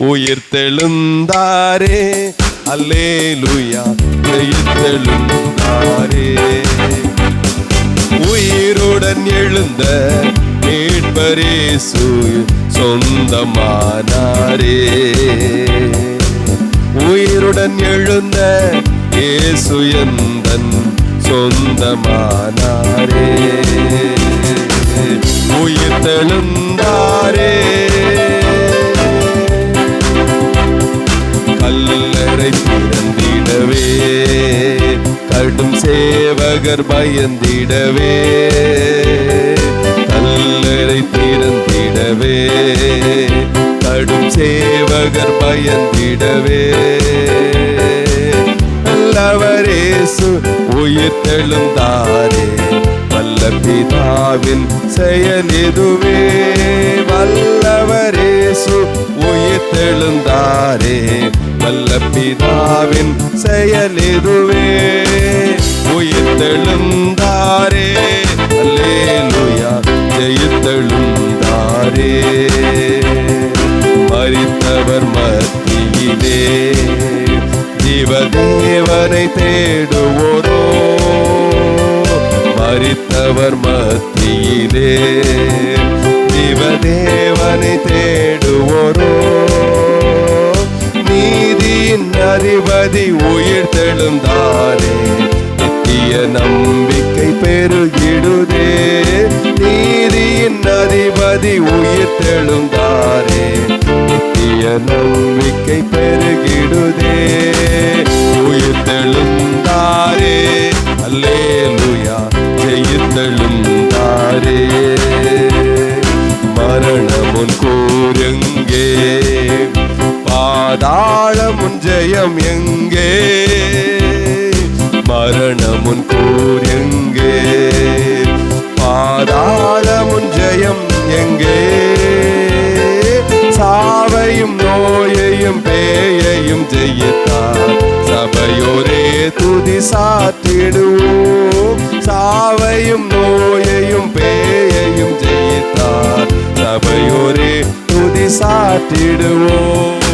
உயிர்த்தெழுந்தாரே. அல்லேலுயா. உயிர்த்தெழுந்தாரே. உயிருடன் எழுந்த மீட்பரேசு சொந்தமானாரே. உயிருடன் எழுந்த இயேசு எந்தன் சொந்தமானாரே. பயந்திடவே கடும் சேவகர் பயந்திடவே. கல்லறை திறந்திடவே. கடும் சேவகர் பயந்திடவே. நல்லவரேசு உயிர் தெழுந்தாரே. வல்ல பிதாவின் செயல் இதுவே வல்லவரேசு உயிர் தெழுந்தாரே. வல்ல பிதா செயல் இதுவே உயிர் தெழுந்தாரே அல்லேலுயா. ஜெயித்தெழுந்தாரே. மறித்தவர் மத்தியிலே. ஜீவதேவனை தேடுவோரோ. மறித்தவர் மத்தியிலே. ஜீவதேவனை தேடுவோரோ. அதிபதி உயிர் தெழுந்தாரே. நித்திய நம்பிக்கை பெருகிடுதே நீதியின் அதிபதி உயிர் தெழுந்தாரே. நித்திய நம்பிக்கை பெருகிடுதே உயிர் தெழுந்தாரே ஜெயம் எங்கே? மரணமுன் கூர் எங்கே? பாதாளமுன் ஜெயம் எங்கே? சாவையும் நோயையும் பேயையும் ஜெயித்தார். சபையோரே துதி சாத்திடுவோம். சாவையும் நோயையும் பேயையும் ஜெயித்தார். சபையோரே துதி சாத்திடுவோம்.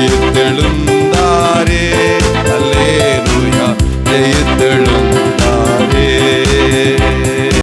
ഉയർത്തെഴുന്താരേ.